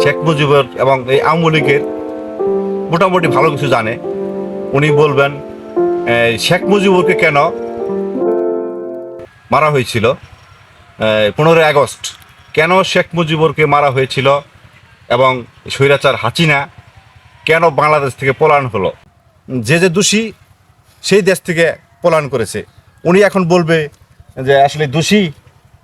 শেখ মুজিবুর এবং এই আওয়ামী লীগের মোটামুটি ভালো কিছু জানে। উনি বলবেন শেখ মুজিবুরকে কেন মারা হয়েছিল? পনেরোই আগস্ট কেন শেখ মুজিবুরকে মারা হয়েছিল এবং স্বৈরাচার হাসিনা কেন বাংলাদেশ থেকে পলায়ন হলো? যে যে দোষী সেই দেশ থেকে পলায়ন করেছে। উনি এখন বলবে যে, আসলে দোষী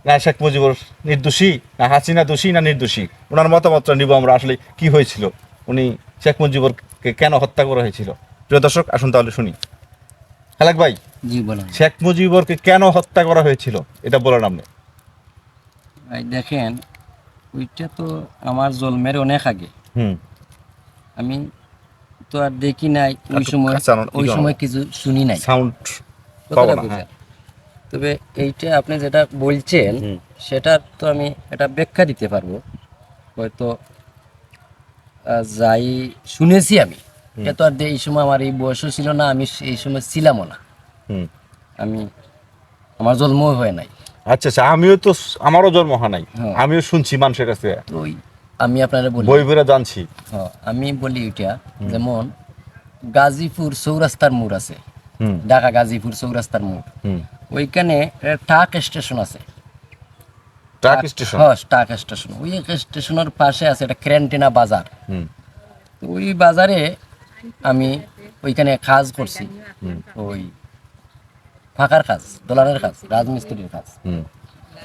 না শেখ মুজিবুর নির্দোষী না হাসিনা দোষী না নির্দোষী? ওনার মতামতটা নিব আমরা আসলে কি হয়েছিল? উনি শেখ মুজিবুরকে কেন হত্যা করা হয়েছিল? প্রিয় দর্শক আসুন তাহলে শুনি। হালাক ভাই জি বলেন। শেখ মুজিবুরকে কেন হত্যা করা হয়েছিল? এটা বলেন আপনি। ভাই দেখেন ওইটা তো আমার জন্মের অনেক আগে। হুম। আমি তো আর দেখি নাই ওই সময় ওই সময় কিছু শুনি নাই। সাউন্ড না তবে এইটা আপনি যেটা বলছেন। সেটা তো আমি এটা ব্যাখ্যা দিতে পারব। হয়তো যাই শুনেছি আমি এটা তো আর এই সময় আমার এই বয়সও ছিল না আমি এই সময় ছিলামও না। আমি আমার জন্ম হয় নাই। আচ্ছা আচ্ছা আমিও তো আমারও জন্ম হয় নাই। হ্যাঁ। আমিও শুনছি মানুষের কাছে। ওই আমি আপনারা বলি। বই বইরা জানছি। হ্যাঁ, আমি বলি এটা যেমন গাজীপুর চৌরাস্তার মোড় আছে। ঢাকা গাজীপুর চৌরাস্তার মোড়। ওইখানে ট্রাক স্টেশন আছে। ট্রাক স্টেশন হ্যাঁ ট্রাক স্টেশন ওই স্টেশনের পাশে আছে একটা ক্রেন্টিনা বাজার। হুম। তো ওই বাজারে আমি ওইখানে কাজ করছি। ওই ফাঁকার কাজ দোলানের কাজ রাজমিস্ত্রির কাজ। হুম।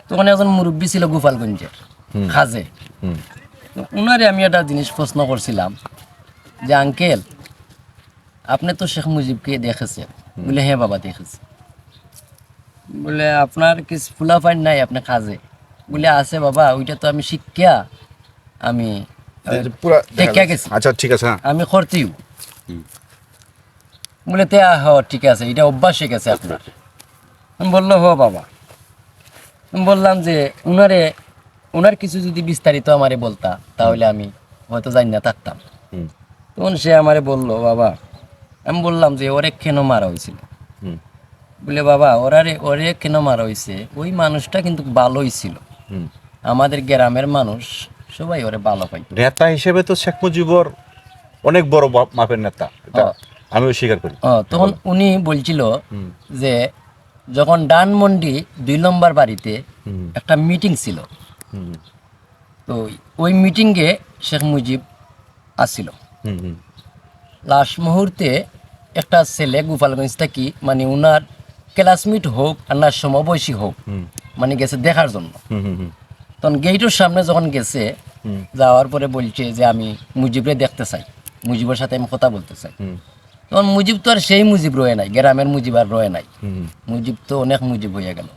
তখন একজন মুরব্বী ছিল গোপালগঞ্জের। কাজে। উনারে আমি একটা জিনিস প্রশ্ন করছিলাম যে আঙ্কেল আপনি তো শেখ মুজিবকে দেখেছেন। বলে হ্যাঁ বাবা দেখেছি। বলে আপনার কিছু ফুলাফাইন নাই আপনার কাজে? বলে আছে বাবা ওইটা তো আমি শিক্ষা আমি আচ্ছা ঠিক আছে হ্যাঁ। আমি করতেও বলে তে হ ঠিক আছে এটা অভ্যাস হয়ে গেছে আপনার। আমি বলল হ বাবা। আমি বললাম যে উনারে উনার কিছু যদি বিস্তারিত আমারে বলতা তাহলে আমি হয়তো জানি না থাকতাম তখন সে আমারে বলল বাবা আমি বললাম যে ওরে কেন মারা হয়েছিল বলে বাবা ওরারে ওরে কেন মারা হয়েছে ওই মানুষটা কিন্তু ভালোই ছিল। আমাদের গ্রামের মানুষ সবাই ওরে ভালো পাই নেতা হিসেবে তো শেখ মুজিবর অনেক বড় মাপের নেতা। আমিও স্বীকার করি। তখন উনি বলছিল যে যখন ডানমন্ডি দুই নম্বর বাড়িতে একটা মিটিং ছিল তো ওই মিটিংয়ে শেখ মুজিব আসছিল। লাস্ট মুহূর্তে একটা ছেলে গোপালগঞ্জ থাকি মানে উনার ক্লাসমেট হোক আর না সমবয়সী হোক মানে গেছে দেখার জন্য। তখন গেটের সামনে যখন গেছে যাওয়ার পরে বলছে যে আমি মুজিবরে দেখতে চাই মুজিবের সাথে আমি কথা বলতে চাই। তখন মুজিব তো আর সেই মুজিব রয়ে নাই গ্রামের মুজিব আর রয়ে নাই। মুজিব তো অনেক মুজিব হয়ে গেল।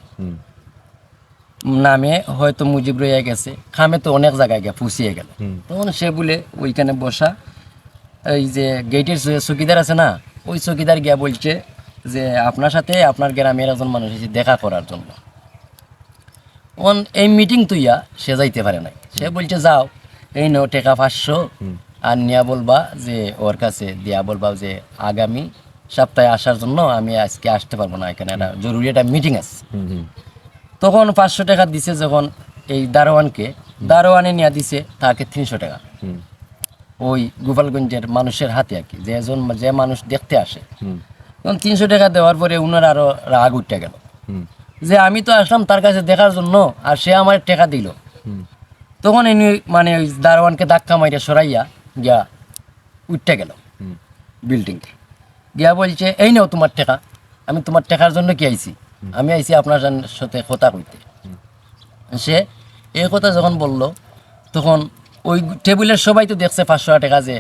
নামে হয়তো মুজিব রয়ে গেছে খামে তো অনেক জায়গায় গিয়ে ফুসিয়ে গেল। তখন সে বলে ওইখানে বসা। এই যে গেটের যে চকিদার আছে না ওই চকিদার গিয়া বলছে যে আপনার সাথে আপনার গ্রামের একজন মানুষ এসে দেখা করার জন্য। তখন এই মিটিং তুইয়া সে যাইতে পারে নাই। সে বলছে যাও এই নো টেকা পাঁচশো আর নিয়া বলবা যে ওর কাছে দিয়া বলবা যে আগামী সপ্তাহে আসার জন্য আমি আজকে আসতে পারব না এখানে একটা জরুরি একটা মিটিং আছে। তখন পাঁচশো টাকা দিছে যখন এই দারোয়ানকে। দারোয়ানে নিয়ে দিছে তাকে তিনশো টাকা। ওই গোপালগঞ্জের মানুষের হাতে আর কি। যেজন যে মানুষ দেখতে আসে। তখন তিনশো টাকা দেওয়ার পরে উনার আরও রাগ উঠে গেল। যে আমি তো আসলাম তার কাছে দেখার জন্য আর সে আমার টাকা দিল। তখন ইনি মানে ওই দারোয়ানকে ধাক্কা মাইরা সরাইয়া গিয়া উঠতে গেল বিল্ডিং গিয়া বলছে এই নাও তোমার টাকা। আমি তোমার টাকার জন্য কি আইছি? আমি আইছি আপনার সাথে কথা কইতে। সে এই কথা যখন বলল তখন ওই টেবিলের সবাই তো দেখছে পাঁচশো টাকা যে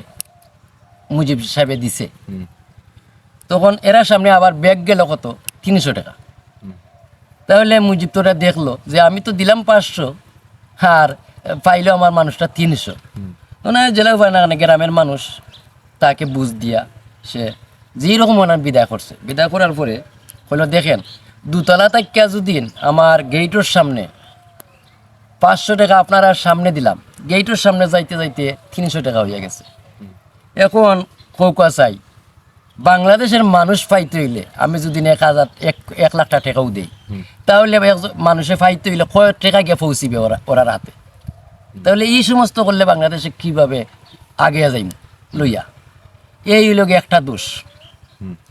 মুজিব সাহেবে দিছে। তখন এরা সামনে আবার ব্যাগ গেল কত? তিনশো টাকা। তাহলে মুজিব তোরা দেখল যে আমি তো দিলাম পাঁচশো আর পাইলো আমার মানুষটা তিনশো। মানে জেলা উপায় না গ্রামের মানুষ তাকে বুঝ দিয়া সে যেই রকম ওনার বিদায় করছে। বিদায় করার পরে হলো দেখেন দুতলা তাক্যা যদিন আমার গেইটের সামনে পাঁচশো টাকা আপনারা সামনে দিলাম গেইটের সামনে যাইতে যাইতে তিনশো টাকা হয়ে গেছে। এখন কৌকা চাই বাংলাদেশের মানুষ পাইতে হইলে আমি যদি এক হাজার এক এক লাখ টাকা টাকাও দিই তাহলে মানুষে পাইতে হইলে কয় টাকা গিয়ে পৌঁছিবে ওরা ওরার হাতে তাহলে এই সমস্ত করলে বাংলাদেশে কীভাবে আগে যাইম? লইয়া। এই হইল একটা দোষ।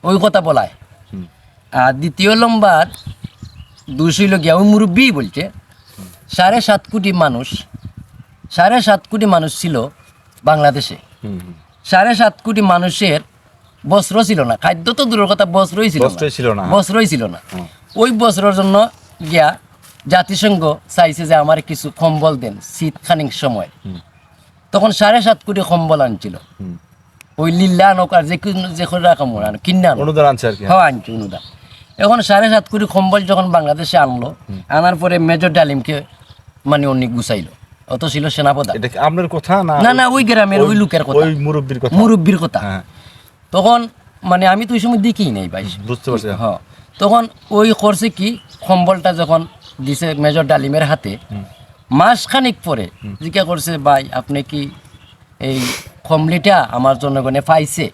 ওই কথা বলায়। আর দ্বিতীয় নম্বর দোষ হইল গিয়া ওই মুরব্বী বলছে সাড়ে সাত কোটি মানুষ সাড়ে সাত কোটি মানুষ ছিল বাংলাদেশে। সাড়ে সাত কোটি মানুষের বস্ত্র ছিল না। খাদ্য তো দূরের কথা বস্ত্রই ছিল ছিল না। বস্ত্রই ছিল না। ওই বস্ত্রের জন্য গিয়া জাতিসংঘ চাইছে যে আমার কিছু কম্বল দেন শীত খানিক সময় তখন সাড়ে সাত কোটি কম্বল আনছিল। ওই লিল্লা নৌকার যে যে কোনো রকম আনো কিনে অনুদান আনছে আর কি। হ্যাঁ আনছি অনুদান। এখন সাড়ে সাত কোটি কম্বল যখন বাংলাদেশে আনলো আনার পরে মেজর ডালিমকে মানে অনেক গুছাইলো। অত ছিল সেনাপতি এটা আপনার কথা না না না ওই গ্রামের ওই লোকের কথা। ওই মুরব্বীর কথা? মুরব্বীর কথা। হ্যাঁ। তখন মানে আমি তো ওই সময় দেখিই নাই ভাই। বুঝতে পারছি হ্যাঁ। তখন ওই করছে কি কম্বলটা যখন দিছে মেজর ডালিমের হাতে মাস খানিক পরে জিজ্ঞা করছে ভাই আপনি কি এই কমলিটা আমার জনগণে পাইছে?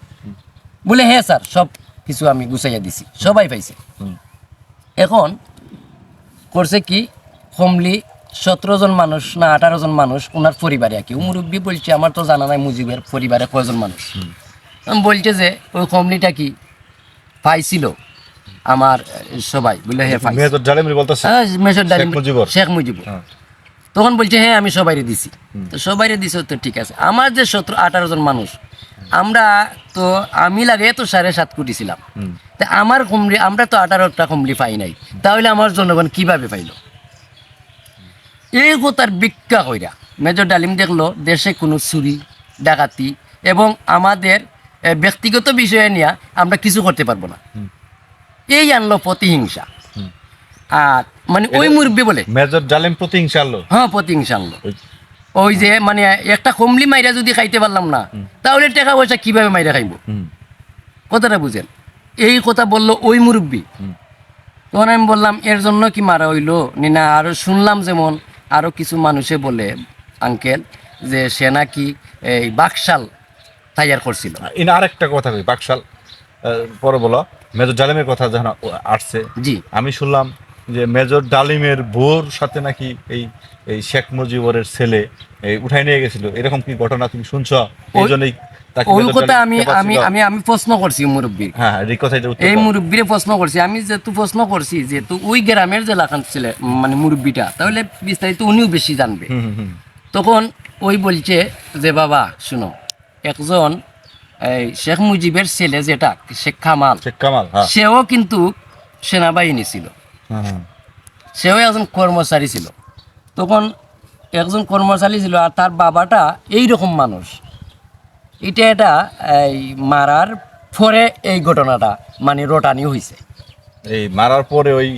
বলে হ্যাঁ স্যার সব কিছু আমি গুছাইয়া দিছি সবাই পাইছে। এখন করছে কি কমলি সতেরো জন মানুষ না আঠারো জন মানুষ ওনার পরিবারে আর কি। মুরব্বী বলছে আমার তো জানা নাই মুজিবের পরিবারে কয়জন মানুষ? বলছে যে ওই কমলিটা কি? পাইছিল আমার সবাই বলে হ্যাঁ হ্যাঁ, মেজর ডালিম শেখ মুজিবুর। হ্যাঁ। তখন বলছে হ্যাঁ আমি সবাইরে দিছি। তো সবাইরে দিছে তো ঠিক আছে। আমার যে সতেরো আঠারো জন মানুষ আমরা তো আমি লাগে তো সাড়ে সাত কোটি ছিলাম। তা আমার কুমড়ি আমরা তো আঠারোটা কুমড়ি পাই নাই। তাহলে আমার জনগণ কীভাবে পাইল? এই কথার বিজ্ঞা কইরা মেজর ডালিম দেখল দেশে কোনো চুরি ডাকাতি এবং আমাদের ব্যক্তিগত বিষয়ে নিয়ে আমরা কিছু করতে পারব না। এই আনলো প্রতিহিংসা। আর মানে ওই মুরব্বী বলে। মেজর জালিম প্রতিহিংসা আনলো? হ্যাঁ প্রতিহিংসা আনলো। ওই- যে মানে একটা কমলি মাইরা যদি খাইতে পারলাম না তাহলে টাকা পয়সা কীভাবে মাইরা খাইব? কথাটা বুঝেন। এই কথা বলল ওই মুরব্বী। তখন আমি বললাম এর জন্য কি মারা হইল? নি না আরও শুনলাম যেমন আরও কিছু মানুষে বলে আঙ্কেল যে সে নাকি এই বাকশাল তৈয়ার করছিল ইন আরেকটা কথা কই বাকশাল পরে বলো। মেজর জালিমের কথা যখন আসছে জি। আমি শুনলাম যে মেজর ডালিমের বোর সাথে নাকি এই এই শেখ মুজিবরের ছেলে এই উঠাই নিয়ে গেছিল। এরকম কি ঘটনা তুমি শুনছো? এই জন্যই ওই কথা আমি আমি আমি আমি প্রশ্ন করছি মুরব্বীর। হ্যাঁ এই কথাটা উত্তর এই মুরব্বীরে প্রশ্ন করছি। আমি যেহেতু প্রশ্ন করছি যেহেতু ওই গ্রামের যে লাখান ছেলে মানে মুরব্বীটা তাহলে বিস্তারিত উনিও বেশি জানবে। তখন ওই বলছে যে বাবা শুনো একজন এই শেখ মুজিবের ছেলে যেটা শেখ কামাল শেখ কামাল হ্যাঁ। সেও কিন্তু সেনাবাহিনী ছিল। সেও একজন কর্মচারী ছিল। তখন একজন কর্মচারী ছিল আর তার বাবাটা এই রকম মানুষ। এটা এটা এই মারার পরে এই ঘটনাটা মানে রটানি হয়েছে এই মারার পরে ওই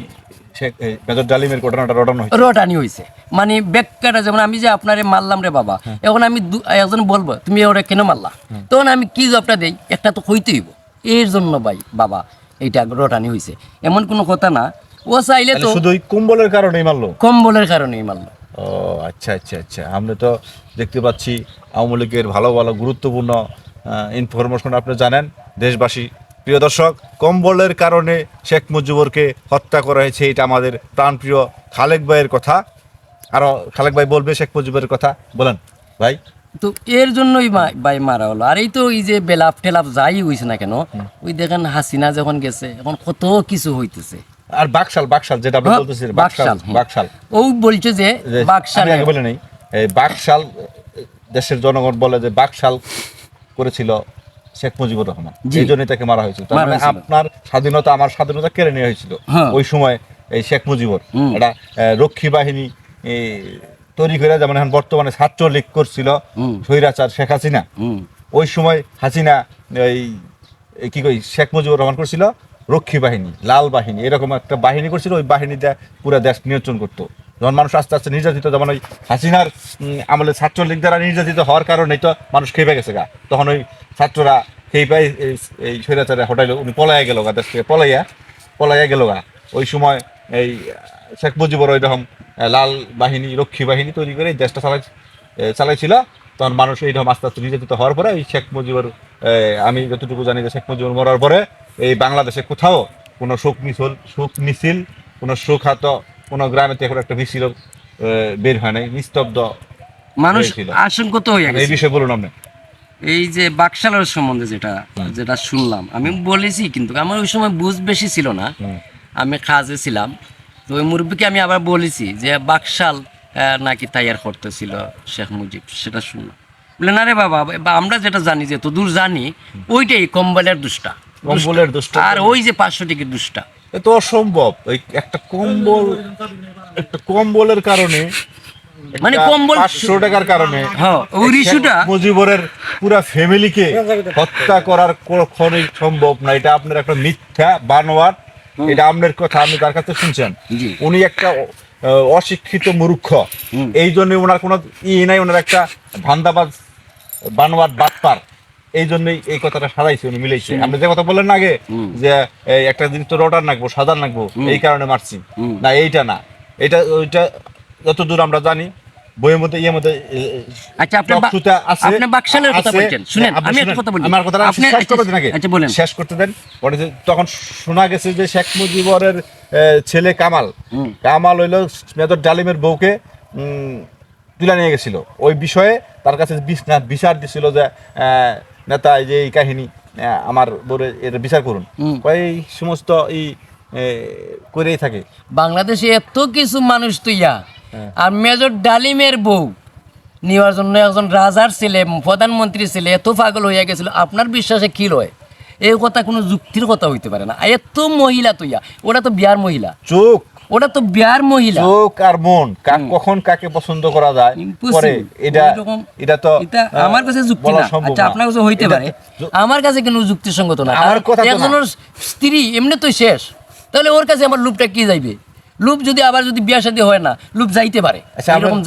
মেজর ডালিমের ঘটনাটা রটানো হয়েছে। রটানি হয়েছে। মানে যেমন আমি যে আপনারে মারলাম রে বাবা এখন আমি একজন বলব তুমি ওরা কেন মারলা? তখন আমি কি জবটা দেই? একটা তো হইতেই হইব। এর জন্য ভাই বাবা এইটা রটানি হয়েছে। এমন কোনো কথা না। ও চাইলে তো শুধু কুম্বলের কারণেই মারলো? কম্বলের কারণেই মারলো। ও আচ্ছা আচ্ছা আচ্ছা। আমরা তো দেখতে পাচ্ছি আওয়ামী লীগের ভালো ভালো গুরুত্বপূর্ণ ইনফরমেশন আপনি জানেন। দেশবাসী প্রিয় দর্শক কম্বলের কারণে শেখ মুজিবুরকে হত্যা করা হয়েছে এটা আমাদের প্রাণপ্রিয় খালেক ভাইয়ের কথা। আরও খালেক ভাই বলবে শেখ মুজিবের কথা বলেন। ভাই? তো এর জন্যই ভাই মারা হলো। আর এই তো এই যে বেলাপ টেলাপ যাই হইছে না কেন ওই দেখেন হাসিনা যখন গেছে এখন কত কিছু হইতেছে। আর বাকশাল বাকশাল যেটা আপনি হ্যাঁ, বলতেছিলেন বাকশাল, বাকশাল হ্যাঁ। ও বলছে যে বাকশাল আগে বলে নেই এই বাকশাল দেশের জনগণ বলে যে বাকশাল করেছিল শেখ মুজিবুর রহমান। এই জন্যই তাকে মারা হয়েছিল। তার মানে আপনার স্বাধীনতা আমার স্বাধীনতা কেড়ে নেওয়া হয়েছিল। হ্যাঁ। ওই সময় এই শেখ মুজিবুর। এটা রক্ষী বাহিনী তৈরি করে যেমন এখন বর্তমানে ছাত্রলীগ করছিল স্বৈরাচার শেখ হাসিনা। ওই সময় হাসিনা এই কি কই শেখ মুজিবুর রহমান করছিল রক্ষী বাহিনী লাল বাহিনী এরকম একটা বাহিনী করছিল ওই বাহিনীটা পুরো দেশ নিয়ন্ত্রণ করতো। যখন মানুষ আস্তে আস্তে নির্যাতিত যেমন ওই হাসিনার আমলে ছাত্রলীগ দ্বারা নির্যাতিত হওয়ার কারণেই তো মানুষ খেয়ে খেপে গেছে গা। তখন ওই ছাত্ররা খেয়ে পাই এই- স্বৈরাচারে হটাইলো, উনি পলাইয়া গেল গা, দেশ থেকে পলাইয়া পলাইয়া গেল গা। ওই সময় এই শেখ মুজিবুর রকম লাল বাহিনী, রক্ষী বাহিনী তৈরি করে এই দেশটা চালাই চালাইছিল। তখন মানুষ এইরকম আস্তে আস্তে নির্যাতিত হওয়ার পরে এই শেখ মুজিবুর আমি যতটুকু জানি যে শেখ মুজিবুর মরার পরে এই বাংলাদেশে কোথাও কোনো শোক মিছিল শোক মিছিল, কোনো শোকাহত কোনো গ্রামে এখন একটা মিছিল বের হয় নাই নিস্তব্ধ মানুষ। আশঙ্কত হয়ে এই বিষয়ে বলুন আপনি। এই যে বাকশালের সম্বন্ধে যেটা যেটা শুনলাম আমি বলেছি কিন্তু আমার ওই সময় বুঝ বেশি ছিল না। আমি কাজে ছিলাম তো ওই মুরব্বীকে আমি আবার বলেছি যে বাকশাল নাকি তাইয়ার করতেছিল শেখ মুজিব সেটা শুনলাম। বলে না রে বাবা আমরা যেটা জানি যে তো দূর জানি ওইটাই কম্বলের দুষ্টা। কম্বলের দুষ্টা। আর ওই যে পাঁচশো টিকিট দুষ্টা। এ তো অসম্ভব। ওই একটা কম্বল একটা কম্বলের কারণে মানে কম্বল- পাঁচশো টাকার কারণে হ্যাঁ, ওই রিসুটা- মুজিবরের পুরা ফ্যামিলিকে হত্যা করার কখনোই সম্ভব না। এটা আপনার একটা মিথ্যা বানোয়াট। এটা আপনার কথা আপনি তার কাছে শুনছেন। উনি একটা অশিক্ষিত মূর্খ। এই জন্য ওনার কোনো ই নাই ওনার একটা ধান্দাবাজ বানোয়াট বাটপার। এই জন্যই এই কথাটা সাজাইছে উনি মিলাইছে। আপনি যে কথা বললেন আগে যে একটা জিনিস তো রটার নাকবো সাদা নাকবো এই কারণে মারছি। না এইটা না। এটা ওইটা যতদূর আমরা জানি বইয়ের মধ্যে ইয়ের মধ্যে আচ্ছা, আপনি আছে, আপনি বাকশালের কথা বলছেন। শুনেন, আমি একটা কথা বলি। আমার কথাটা আপনি- শেষ করতে দিন আগে। আচ্ছা, বলেন। শেষ করতে দেন। পরে তখন শোনা গেছে যে শেখ মুজিবরের ছেলে কামাল। কামাল হইল মেজর ডালিমের বউকে উম, তুলে নিয়ে গেছিল। ওই বিষয়ে তার কাছে বিচার দিছিল যে আহ, নেতা এই যে এই কাহিনী আমার বউরে এর বিচার করুন। এই সমস্ত এই করেই থাকে। বাংলাদেশে এত কিছু মানুষ তুইয়া হ্যাঁ। আর মেজর ডালিমের বউ নেওয়ার জন্য একজন রাজার ছেলে প্রধানমন্ত্রী ছেলে এত পাগল হইয়া গেছিল আপনার বিশ্বাসে কি লয়? এই কথা কোনো যুক্তির কথা হইতে পারে না। এত মহিলা তুইয়া ওটা তো বিয়ার মহিলা। চোখ ওটা তো বিয়ার মহিলা। চোখ আর মন কাক কখন কাকে পছন্দ করা যায় পরে এটা এটা তো এটা আমার কাছে যুক্তি না। আচ্ছা আপনার কাছে হইতে পারে। আমার কাছে কোনো যুক্তিসঙ্গত না। আমার কথা একজনের স্ত্রী এমনি তো শেষ। তাহলে ওর কাছে আমার লুপটা কি যাইবে? লুপ যদি আবার যদি বিয়া শাদী হয় না লুপ যাইতে পারে। আচ্ছা, এরকম